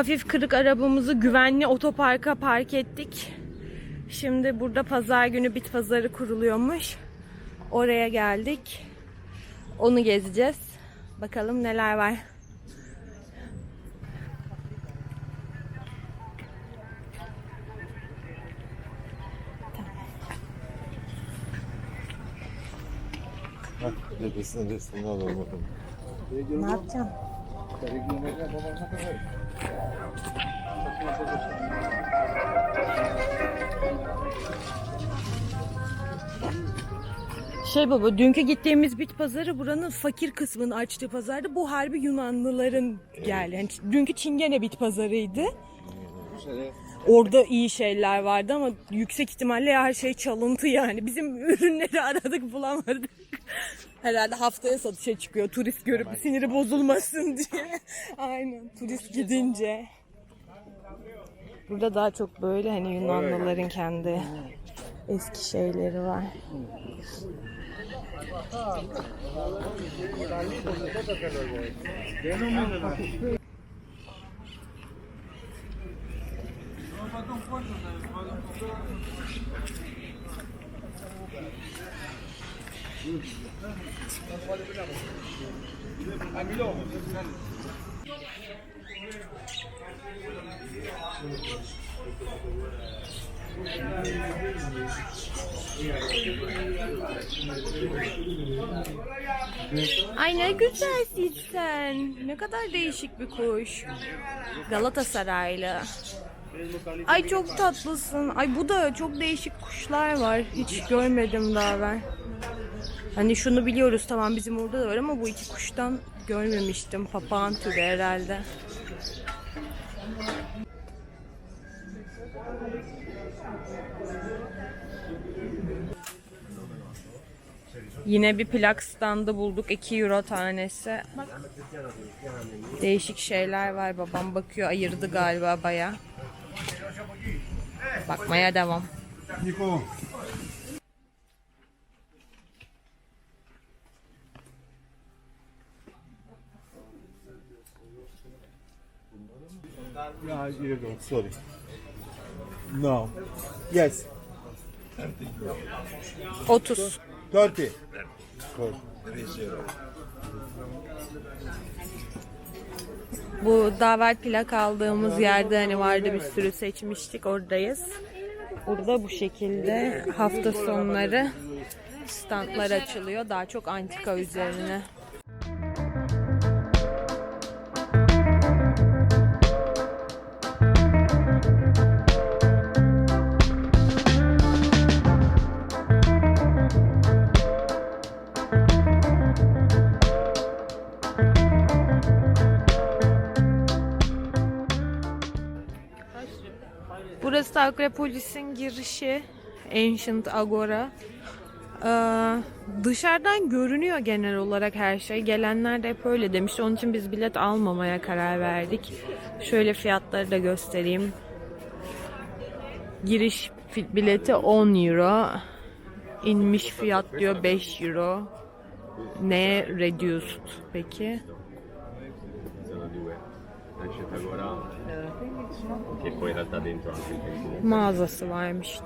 hafif kırık arabamızı güvenli otoparka park ettik. Şimdi burada pazar günü bit pazarı kuruluyormuş. Oraya geldik. Onu gezeceğiz. Bakalım neler var. Bak dedesinin resmini alalım. Ne yapacağım? Şey baba dünkü gittiğimiz bit pazarı buranın fakir kısmını açtığı pazardı. Bu harbi Yunanlıların geldi. Yani dünkü Çingene bit pazarıydı. Orada iyi şeyler vardı ama yüksek ihtimalle her şey çalıntı yani. Bizim ürünleri aradık bulamadık. Herhalde haftaya satışa çıkıyor turist görüp siniri bozulmasın diye. Aynen turist gidince. Burada daha çok böyle hani Yunanlıların kendi eski şeyleri var. Ay ne güzelsin sen. Ne kadar değişik bir kuş. Galatasaraylı. Ay çok tatlısın. Ay bu da çok değişik kuşlar var. Hiç görmedim daha ben. Hani şunu biliyoruz tamam bizim orada da var ama bu iki kuştan görmemiştim. Papağan türü herhalde. Yine bir plak standı bulduk. 2 euro tanesi. Değişik şeyler var. Babam bakıyor. Ayırdı galiba baya. Bakmaya devam. Niko. Yeah, you go. Sorry. No. Yes. 30. 30. Good. Bu davet plak aldığımız yerde hani vardı bir sürü seçmiştik. Oradayız. Burada bu şekilde hafta sonları standlar açılıyor. Daha çok antika üzerine. Akropolis'in girişi. Ancient Agora. Ee, dışarıdan görünüyor genel olarak her şey. Gelenler de hep öyle demiş. Onun için biz bilet almamaya karar verdik. Şöyle fiyatları da göstereyim. Giriş bileti 10 euro. İnmiş fiyat diyor 5 euro. Ne reduced peki? Che poi in realtà dentro anche il tempo Mağazası varmış.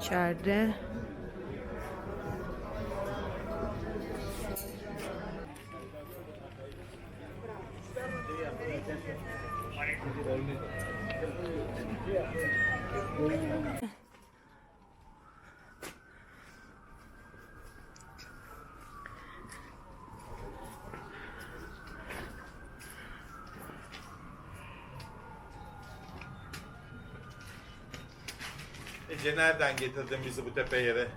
Ece nereden getirdin bizi bu tepe yere?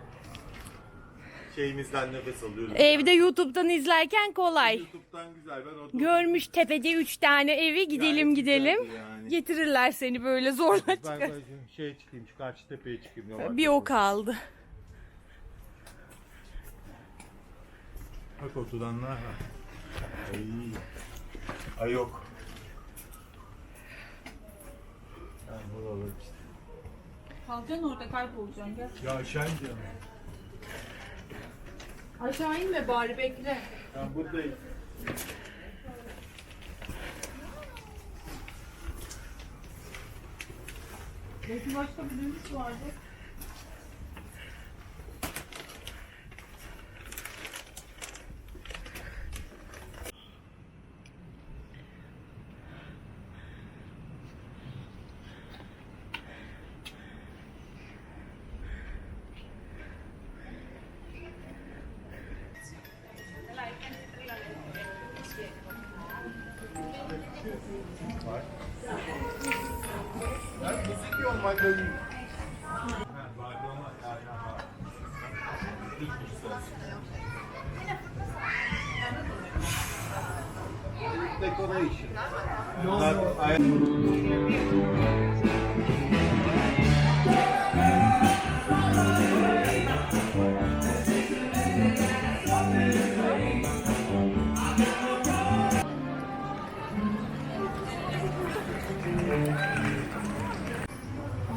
Şeyimizden nefes alıyoruz. Evde YouTube'dan izlerken kolay. YouTube'dan güzel. Ben orada Görmüş tepede üç tane evi gidelim Gayet gidelim. güzeldi yani. Getirirler seni böyle zorla Ben çıkar. ben şey çıkayım, şu karşı tepeye çıkayım. Ne var? Bir o kaldı. Bak oturanlar var. Ay. Ay yok. Yani buralar işte. Kalacaksın orada kaybolacaksın gel. Ya aşağı ineceğim. Aşağı inme bari bekle. Ben buradayım. Belki başka bir dönüş vardı.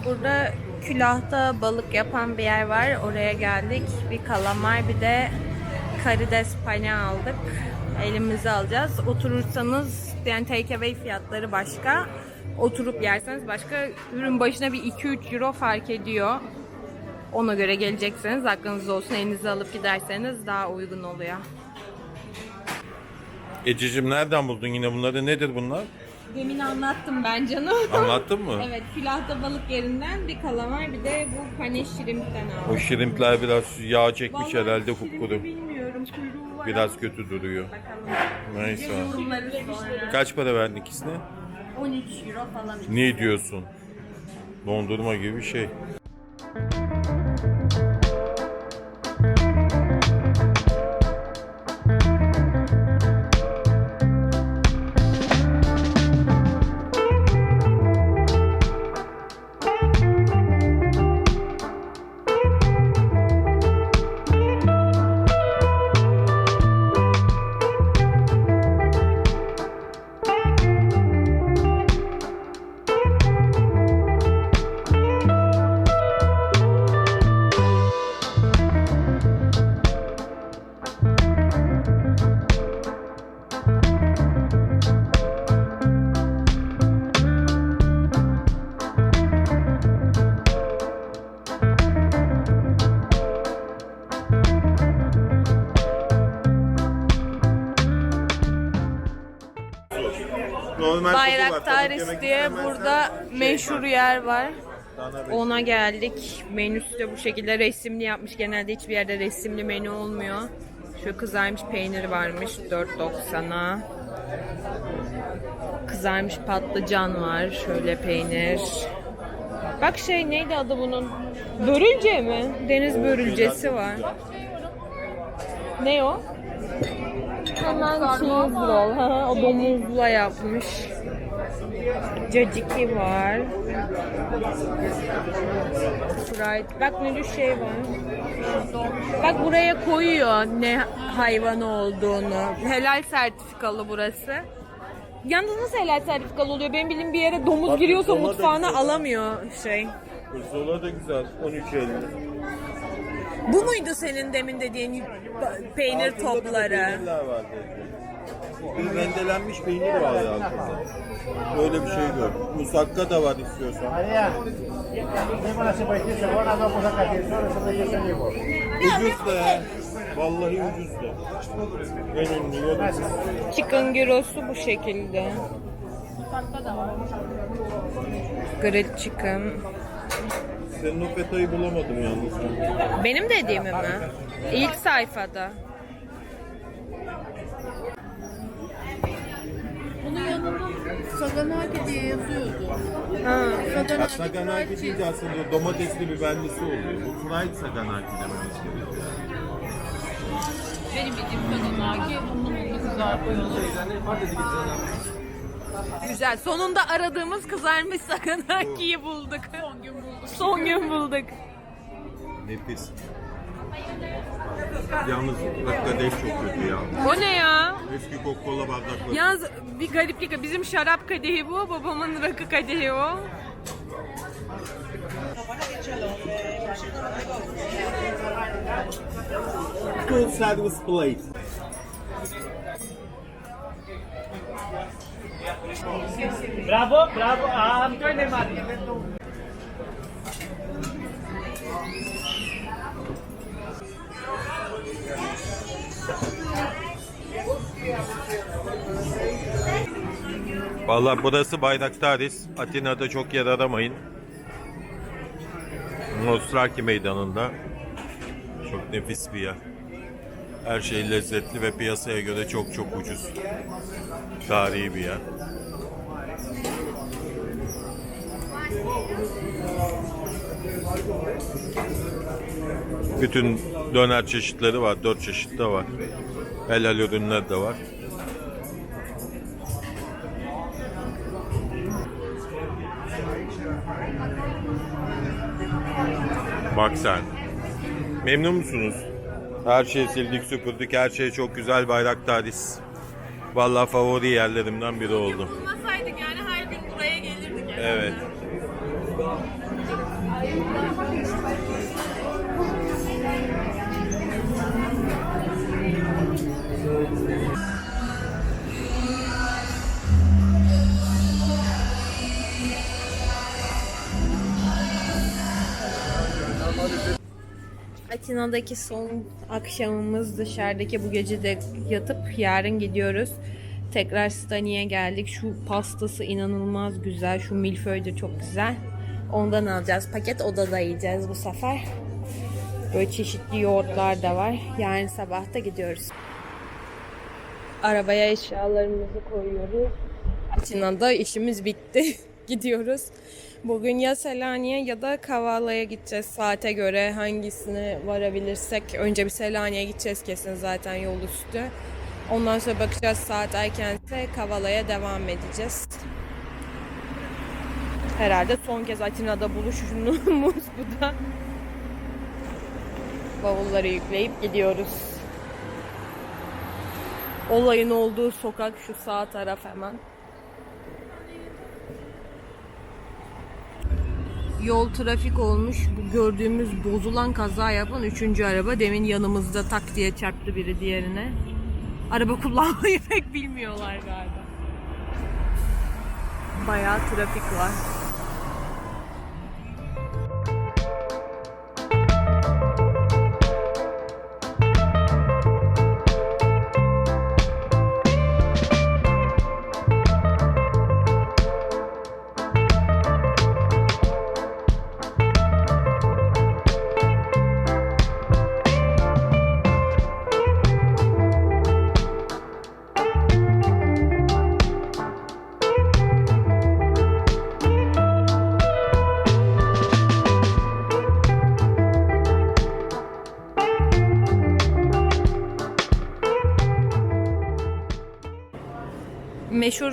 Burada külahta balık yapan bir yer var. Oraya geldik. Bir kalamar bir de karides pane aldık. Elimize alacağız. Oturursanız yani take away fiyatları başka. Oturup yerseniz başka. Ürün başına bir 2-3 euro fark ediyor. Ona göre gelecekseniz aklınızda olsun. Elinize alıp giderseniz daha uygun oluyor. Ececiğim nereden buldun yine bunları? Nedir bunlar? Demin anlattım ben canım. Anlattın mı? evet, külahta balık yerinden bir kalamar bir de bu pane şirimpten aldım. O şirimpler biraz yağ çekmiş Vallahi herhalde kupkuru. bilmiyorum. Kuyruğu var Biraz ama kötü duruyor. bakalım. Neyse. Yorumları sonra. Kaç para verdin ikisine? 13 euro falan. Ne diyorsun? Dondurma gibi bir şey. Diye burada meşhur yer var. Ona geldik. Menüsü de bu şekilde resimli yapmış. Genelde hiçbir yerde resimli menü olmuyor. Şu kızarmış peynir varmış 4.90'a. Kızarmış patlıcan var. Şöyle peynir. Bak şey neydi adı bunun? Börülce mi? Deniz börülcesi var. Ne o? Hemen cheese roll. Ha, o domuzla yapmış. Caciki var. Fried. Bak ne şey var. Bak buraya koyuyor ne hayvanı olduğunu. Helal sertifikalı burası. Yalnız nasıl helal sertifikalı oluyor? Benim bildiğim bir yere domuz Bak, giriyorsa pirzola da mutfağına güzel. alamıyor şey. Zola da güzel. 13.50. Bu muydu senin demin dediğin peynir Altında bir de topları? peynirler var dedi. Bir rendelenmiş peynir var ya altında. Böyle bir şey gör. Musakka da var istiyorsan. Ucuz da ya. Vallahi ucuz da. En ünlü yolu. Chicken gyrosu bu şekilde. Grilled chicken. Senin o fetayı bulamadım yalnız. Benim dediğimi mi? İlk sayfada. Bunun yanında Saganaki diye yazıyordu. Ha. Saganaki Saganaki deyince aslında domatesli biberlisi oluyor. Bu fried saganaki dememiz gerekiyor. Benim bildiğim Saganaki bunun bunu kızartıyordu. Güzel. Sonunda aradığımız kızarmış sakanakiyi bulduk. Son gün bulduk. Son gün bulduk. Nefis. Yalnız kadeh çok kötü ya. O ne ya? Eski Coca-Cola bardakları. Yalnız bir gariplik. Bizim şarap kadehi bu. Babamın rakı kadehi o. Full service plate. Bravo, bravo, ah, I'm going to Vallahi burası Bayraktaris. Atina'da çok yer aramayın. Nostraki meydanında. Çok nefis bir yer. Her şey lezzetli ve piyasaya göre çok çok ucuz. Tarihi bir yer. Bütün döner çeşitleri var. Dört çeşit de var. Helal ürünler de var. Bak sen. Memnun musunuz? Her şeyi sildik süpürdük. Her şey çok güzel. Bayraktaris. Vallahi favori yerlerimden biri oldu. Olmasaydık yani her gün buraya gelirdik. Evet. Atina'daki son akşamımız dışarıdaki bu gece de yatıp yarın gidiyoruz. Tekrar Stani'ye geldik. Şu pastası inanılmaz güzel. Şu milföy de çok güzel. Ondan alacağız. Paket odada yiyeceğiz bu sefer. Böyle çeşitli yoğurtlar da var. Yarın sabah da gidiyoruz. Arabaya eşyalarımızı koyuyoruz. Atina'da işimiz bitti. Gidiyoruz. Bugün ya Selanik'e ya da Kavala'ya gideceğiz saate göre hangisine varabilirsek. Önce bir Selanik'e gideceğiz kesin zaten yol üstü. Ondan sonra bakacağız saat erkense Kavala'ya devam edeceğiz. Herhalde son kez Atina'da buluşumuz bu da. Bavulları yükleyip gidiyoruz. Olayın olduğu sokak şu sağ taraf hemen. Yol trafik olmuş. Bu gördüğümüz bozulan kaza yapan üçüncü araba. Demin yanımızda tak diye çarptı biri diğerine. Araba kullanmayı pek bilmiyorlar galiba. Bayağı trafik var.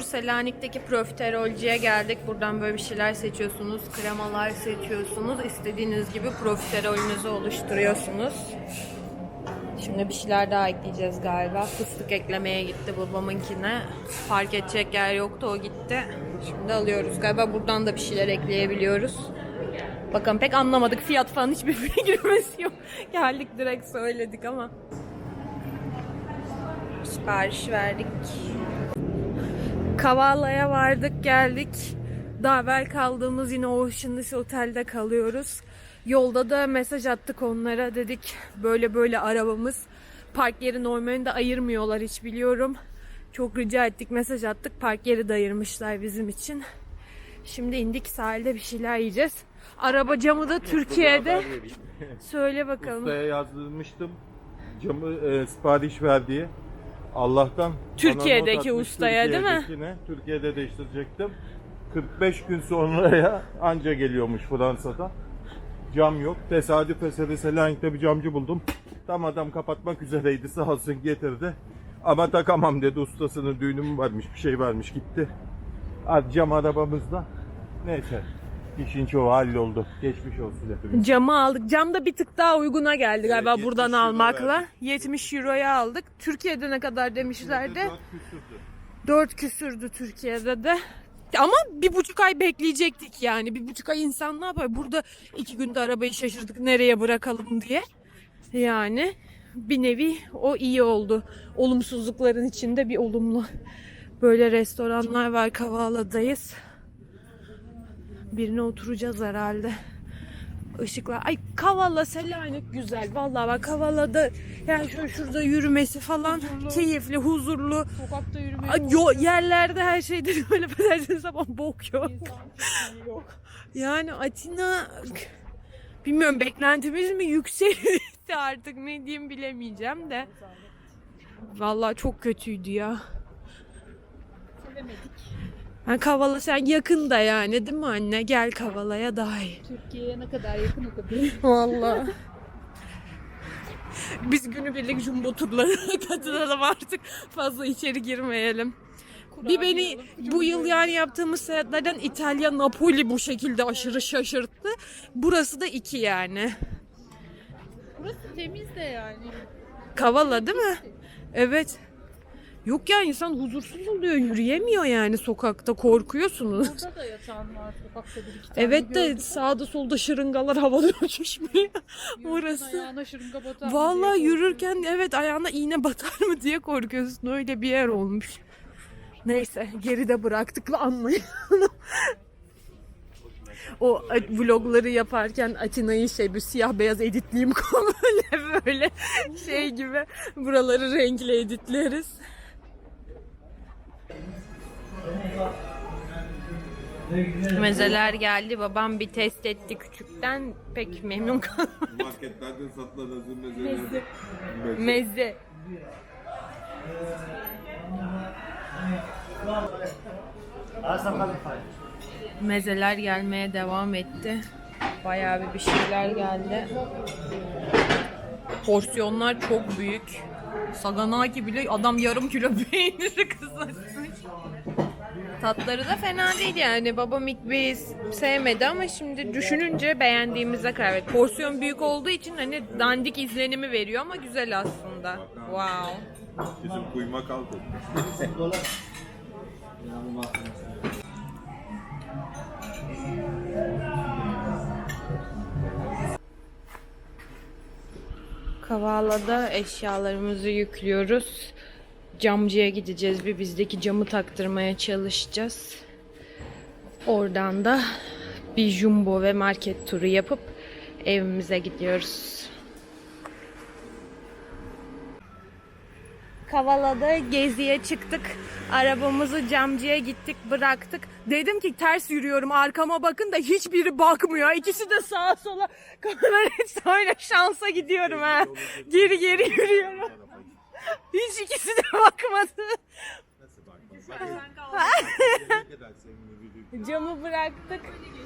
Selanik'teki profiterolcüye geldik. Buradan böyle bir şeyler seçiyorsunuz. Kremalar seçiyorsunuz. İstediğiniz gibi profiterolünüzü oluşturuyorsunuz. Şimdi bir şeyler daha ekleyeceğiz galiba. Fıstık eklemeye gitti babamınkine. Fark edecek yer yoktu o gitti. Şimdi alıyoruz. Galiba buradan da bir şeyler ekleyebiliyoruz. Bakın pek anlamadık. Fiyat falan hiçbir fikrimiz yok. Geldik direkt söyledik ama. Sipariş verdik. Kavala'ya vardık geldik. Daha evvel kaldığımız yine Ocean Otel'de kalıyoruz. Yolda da mesaj attık onlara dedik böyle böyle arabamız park yeri normalinde ayırmıyorlar hiç biliyorum. Çok rica ettik mesaj attık park yeri de ayırmışlar bizim için. Şimdi indik sahilde bir şeyler yiyeceğiz. Araba camı da Türkiye'de. Söyle bakalım. Ustaya yazdırmıştım. Camı e, sipariş ver diye. Allah'tan Türkiye'deki atmış, ustaya, değil mi? Türkiye'de değiştirecektim. 45 gün sonraya anca geliyormuş Fransa'da. Cam yok. Tesadüf eseri Selanik'te bir camcı buldum. Tam adam kapatmak üzereydi sağ olsun getirdi. Ama takamam dedi ustasının düğünü mü varmış bir şey varmış gitti. Cam arabamızda. Neyse. İşin çoğu halloldu. Geçmiş olsun hepimiz. Camı aldık. Cam da bir tık daha uyguna geldi galiba 70 buradan euro almakla. verdik. 70 euroya aldık. Türkiye'de ne kadar demişlerdi? Dört küsürdü. 4 küsürdü Türkiye'de de. Ama bir buçuk ay bekleyecektik yani. Bir buçuk ay insan ne yapar? Burada iki günde arabayı şaşırdık nereye bırakalım diye. Yani bir nevi o iyi oldu. Olumsuzlukların içinde bir olumlu. Böyle restoranlar var. Kavala'dayız. Birine oturacağız herhalde. ışıklar. Ay Kavala Selanik güzel. Vallahi bak Kavala'da yani şu şurada yürümesi falan keyifli, huzurlu. Sokakta yürümeyi Ay, Yo, yerlerde her şeyde böyle affedersiniz ama bok yok. yok. Yani Atina bilmiyorum beklentimiz mi yükseldi artık ne diyeyim bilemeyeceğim de. Vallahi çok kötüydü ya. Sevemedik. Ha, Kavala sen yakın da yani değil mi anne? Gel Kavala'ya daha iyi. Türkiye'ye ne kadar yakın o kadar. Vallahi. Biz günübirlik jumbo turlarına katılalım artık. Fazla içeri girmeyelim. Bir beni bu yıl yani yaptığımız seyahatlerden İtalya, Napoli bu şekilde aşırı şaşırttı. Burası da iki yani. Burası temiz de yani. Kavala değil mi? Evet. Yok ya insan huzursuz oluyor, yürüyemiyor yani sokakta, korkuyorsunuz. Burada da yatan var sokakta bir iki tane Evet de gördüm. sağda solda şırıngalar havada uçuşmuyor. Yürürken orası. Ayağına şırınga batar mı Vallahi diye yürürken evet ayağına iğne batar mı diye korkuyorsun. Öyle bir yer olmuş. Neyse geride bıraktık ve anlayalım. o vlogları yaparken Atina'yı şey bir siyah beyaz editleyeyim komple böyle şey gibi buraları renkli editleriz. Mezeler geldi. Babam bir test etti küçükten. Pek memnun kalmadı. Marketlerde satılan hazır mezeleri. Meze. California. Mezeler gelmeye devam etti. Bayağı bir bir şeyler geldi. Porsiyonlar çok büyük. Saganaki bile adam yarım kilo peyniri kızartmış. Tatları da fena değil yani. Babam ilk sevmedi ama şimdi düşününce beğendiğimize karar verdik. Porsiyon büyük olduğu için hani dandik izlenimi veriyor ama güzel aslında. Wow. Bizim kuyma kaldı. Kavala'da eşyalarımızı yüklüyoruz. Camcıya gideceğiz bir bizdeki camı taktırmaya çalışacağız. Oradan da bir jumbo ve market turu yapıp evimize gidiyoruz. Kavala'da geziye çıktık. Arabamızı camcıya gittik bıraktık. Dedim ki ters yürüyorum arkama bakın da hiçbiri bakmıyor. İkisi de sağa sola kamera öyle şansa gidiyorum ha. Geri geri yürüyorum. Hiç ikisi de bakmadı. Camı bıraktık.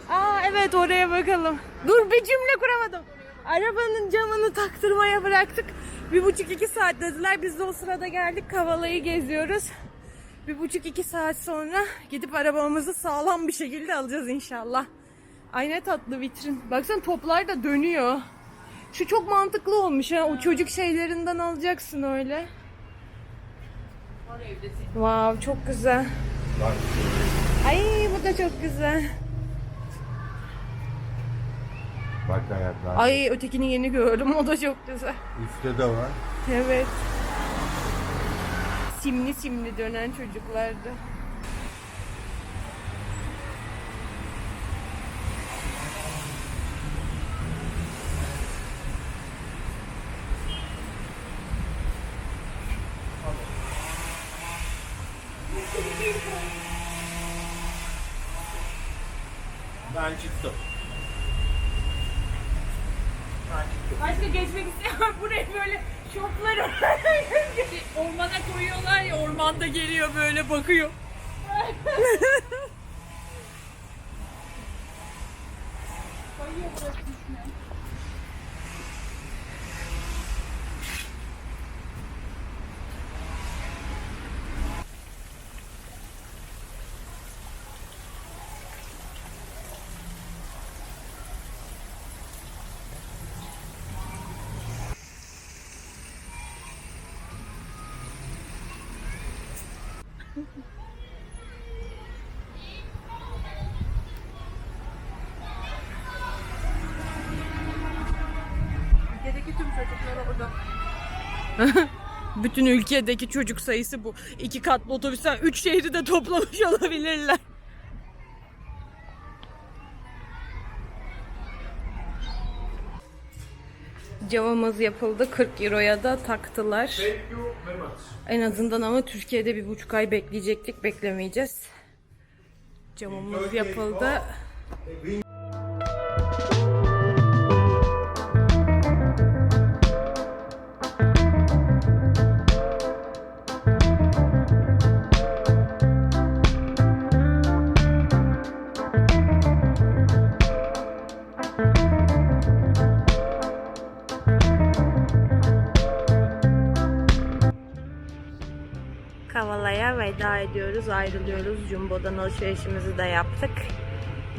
Aa evet oraya bakalım. Dur bir cümle kuramadım. Arabanın camını taktırmaya bıraktık. Bir buçuk iki saat dediler. Biz de o sırada geldik. Kavala'yı geziyoruz. Bir buçuk iki saat sonra gidip arabamızı sağlam bir şekilde alacağız inşallah. Ay ne tatlı vitrin. Baksana toplar da dönüyor. Şu çok mantıklı olmuş ha. O çocuk şeylerinden alacaksın öyle. Wow çok güzel. Ay bu da çok güzel. Bak ayaklar. Ay ötekini yeni gördüm. O da çok güzel. Üstte de var. Evet. Simli simli dönen çocuklardı. Ben çıktım. Başka geçmek istemem. Buraya böyle şopları ormana koyuyorlar ya ormanda geliyor böyle bakıyor. Ülkedeki tüm çocuklar orada. Bütün ülkedeki çocuk sayısı bu. İki katlı otobüsten üç şehri de toplamış olabilirler. Camımız yapıldı. 40 euroya da taktılar. En azından ama Türkiye'de bir buçuk ay bekleyecektik. Beklemeyeceğiz. Camımız yapıldı. Jumbo'dan alışverişimizi de yaptık.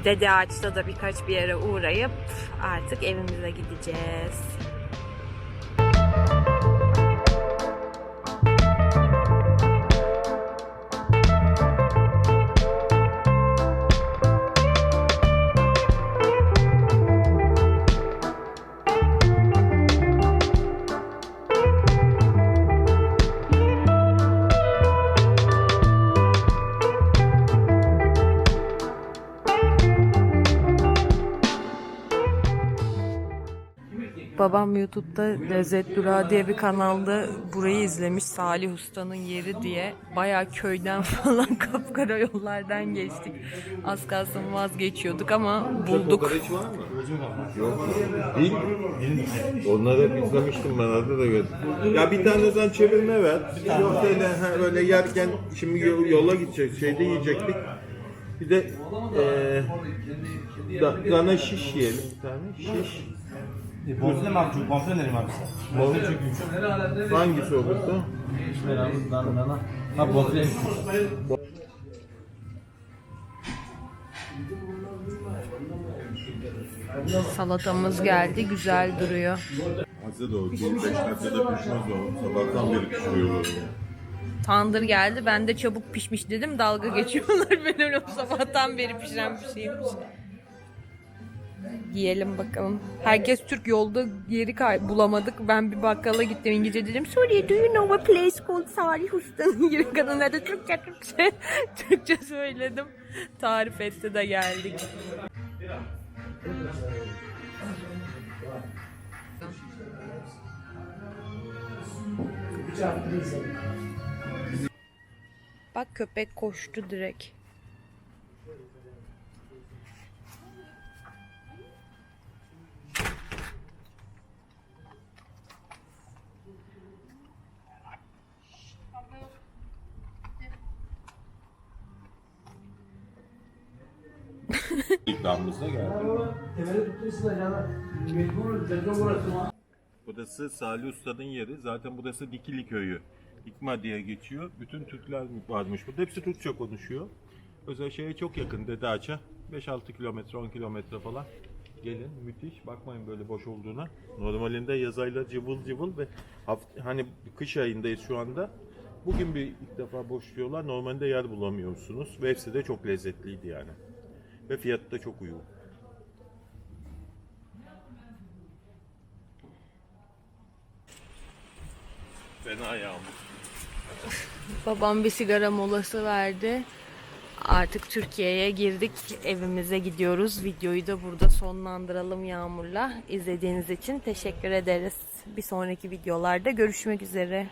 Dede Ağaç'ta da birkaç bir yere uğrayıp artık evimize gideceğiz. Babam YouTube'da Lezzet Durağı diye bir kanalda burayı izlemiş. Salih Usta'nın yeri diye. Bayağı köyden falan kapkara yollardan geçtik. Az kalsın vazgeçiyorduk ama bulduk. Kokoreç var mı? Yok. Değil Onları hep izlemiştim ben arada da gördüm. Ya bir tane zaten çevirme ver. Yok öyle ha, öyle yerken şimdi yol- yola gidecek şeyde yiyecektik. Bir de eee da, dana şiş yiyelim bir tane. Şiş. Et gonflé, Marc, tu gonflé, Nelly, Marc. Bol- Hangisi olurdu? Ah, gonflé. Salatamız geldi. Güzel duruyor. Hazır o. 5 dakikada pişmez o. Sabahtan beri pişiriyorlar. Tandır geldi. Ben de çabuk pişmiş dedim. Dalga geçiyorlar. Ben öyle sabahtan beri pişen bir şeymiş. Yiyelim bakalım. Herkes Türk yolda yeri kay- bulamadık. Ben bir bakkala gittim İngilizce dedim. Sorry do you know a place called Salih Usta'nın yeri kadınlar da Türkçe Türkçe Türkçe söyledim. Tarif etti de geldik. Bak köpek koştu direkt. İkramımıza geldi. Burası Salih Usta'nın yeri. Zaten burası Dikili Köyü. İkma diye geçiyor. Bütün Türkler varmış burada. Hepsi Türkçe konuşuyor. Özel şeye çok yakın Dede Ağaç'a. 5-6 kilometre, 10 kilometre falan. Gelin müthiş. Bakmayın böyle boş olduğuna. Normalinde yaz ayları cıvıl cıvıl ve haft- hani kış ayındayız şu anda. Bugün bir ilk defa boşluyorlar. Normalde yer bulamıyorsunuz. Ve hepsi de çok lezzetliydi yani. Ve fiyatı da çok uygun. Fena yağmur. Babam bir sigara molası verdi. Artık Türkiye'ye girdik. Evimize gidiyoruz. Videoyu da burada sonlandıralım Yağmur'la. İzlediğiniz için teşekkür ederiz. Bir sonraki videolarda görüşmek üzere.